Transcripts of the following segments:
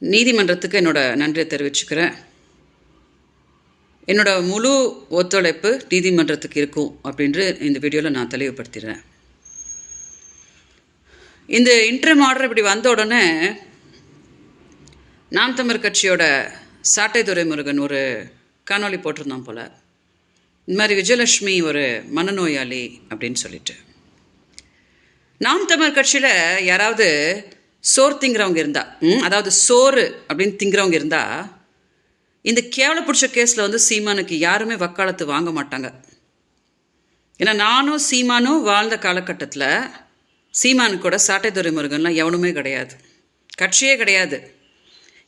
நீதிமன்றத்துக்கு என்னோட நன்றியை தெரிவிச்சுக்கிறேன். என்னோட முழு ஒத்துழைப்பு நீதிமன்றத்துக்கு இருக்கும் அப்படின்று இந்த வீடியோவில் நான் தெளிவுபடுத்திடுறேன். இந்த இன்டர்ம் ஆர்டர் இப்படி வந்த உடனே நாம் தமிழ் கட்சியோட சாட்டை துரைமுருகன் ஒரு காணொளி போட்டிருந்தான் போல். இந்த மாதிரி விஜயலட்சுமி ஒரு மனநோயாளி அப்படின்னு சொல்லிட்டு. நாம் தமிழ் கட்சியில் யாராவது சோறு திங்கிறவங்க இருந்தா ம், அதாவது சோறு அப்படின்னு திங்கிறவங்க இருந்தா இந்த கேவல பிடிச்ச கேஸில் வந்து சீமானுக்கு யாருமே வக்காலத்து வாங்க மாட்டாங்க. ஏன்னா நானும் சீமானும் வாழ்ந்த காலகட்டத்தில் சீமானு கூட சாட்டைத்துறை முருகன்லாம் எவனுமே கிடையாது. கட்சியே கிடையாது.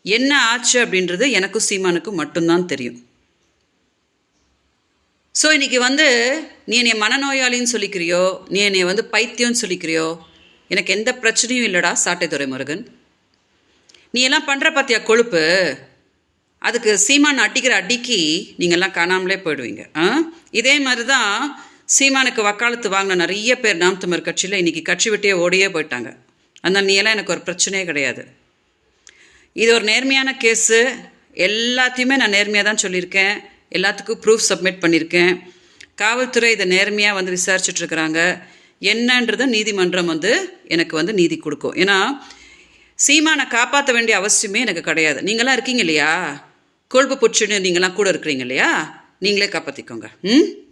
என்ன ஆச்சு அப்படின்றது எனக்கும் சீமானுக்கும் மட்டும்தான் தெரியும். ஸோ இன்னைக்கு வந்து நீ என்னை மனநோயாளின்னு சொல்லிக்கிறியோ நீ என்னை வந்து பைத்தியம்னு சொல்லிக்கிறியோ எனக்கு எந்த பிரச்சனையும் இல்லைடா சாட்டைத்துறை முருகன் நீ எல்லாம் பண்ணுற பார்த்தியா கொழுப்பு? அதுக்கு சீமான் அடிக்கிற அடிக்கு நீங்கள்லாம் காணாமலே போயிடுவீங்க. ஆ? இதே மாதிரி தான் சீமானுக்கு வக்காலத்து வாங்கின நிறைய பேர் நாம் தமிழ் கட்சியில் இன்றைக்கி கட்சி விட்டே ஓடியே போயிட்டாங்க. அதனால் நீ எல்லாம் எனக்கு ஒரு பிரச்சனையே கிடையாது. இது ஒரு நேர்மையான கேஸு. எல்லாத்தையுமே நான் நேர்மையாக தான் சொல்லியிருக்கேன். எல்லாத்துக்கும் ப்ரூஃப் சப்மிட் பண்ணியிருக்கேன். காவல்துறை இதை நேர்மையாக வந்து விசாரிச்சுட்ருக்குறாங்க என்னன்றதை நீதிமன்றம் வந்து எனக்கு வந்து நீதி கொடுக்கும். ஏன்னா சீமானை காப்பாற்ற வேண்டிய அவசியமே எனக்கு கிடையாது. நீங்களாம் இருக்கீங்க இல்லையா? கொழுப்பு புச்சுன்னு நீங்களாம் கூட இருக்கிறீங்க இல்லையா? நீங்களே காப்பாற்றிக்கோங்க ம்?